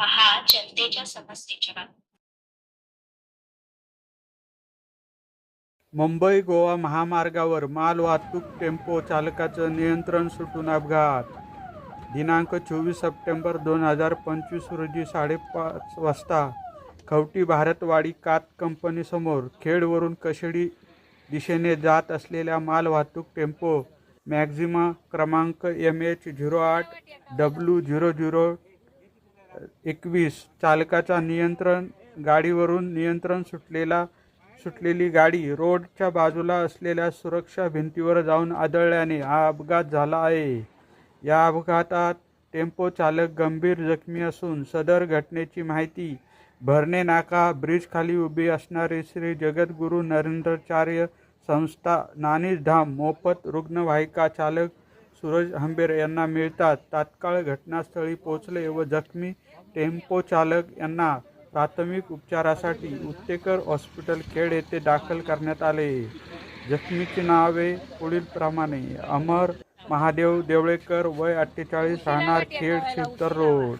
पहा जनतेच्या समस्येच्या बाबतीत. मुंबई गोवा महामार्गावर मालवाहतूक टेम्पो चालकाचं नियंत्रण सुटून अपघात. दिनांक चोवीस सप्टेंबर दोन हजार पंचवीस रोजी साडेपाच वाजता खवटी भारतवाडी कात कंपनीसमोर खेडवरून कशेडी दिशेने जात असलेल्या मालवाहतूक टेम्पो मॅक्झिमा क्रमांक एम एच झिरो आठ डब्ल्यू झिरो झिरो एकवीस चालकाचा नियंत्रण गाडीवरून नियंत्रण सुटलेला सुटलेली गाडी रोडच्या बाजूला असलेल्या सुरक्षा भिंतीवर जाऊन आदळल्याने हा अपघात झाला आहे. या अपघातात टेम्पो चालक गंभीर जखमी असून सदर घटनेची माहिती भरणे नाका ब्रिजखाली उभी असणारी श्री जगद्गुरू नरेंद्राचार्य संस्था नानीधाम मोफत रुग्णवाहिका चालक सूरज हंबेर यांना मिळतात. तात्काळ घटनास्थळी पोचले व जखमी टेम्पो चालक यांना प्राथमिक उपचारासाठी उत्तेकर हॉस्पिटल खेड येथे दाखल करण्यात आले. जखमीची नावे पुढीलप्रमाणे. अमर महादेव देवळेकर वय अठ्ठेचाळीस राहणार खेड शिवतर रोड.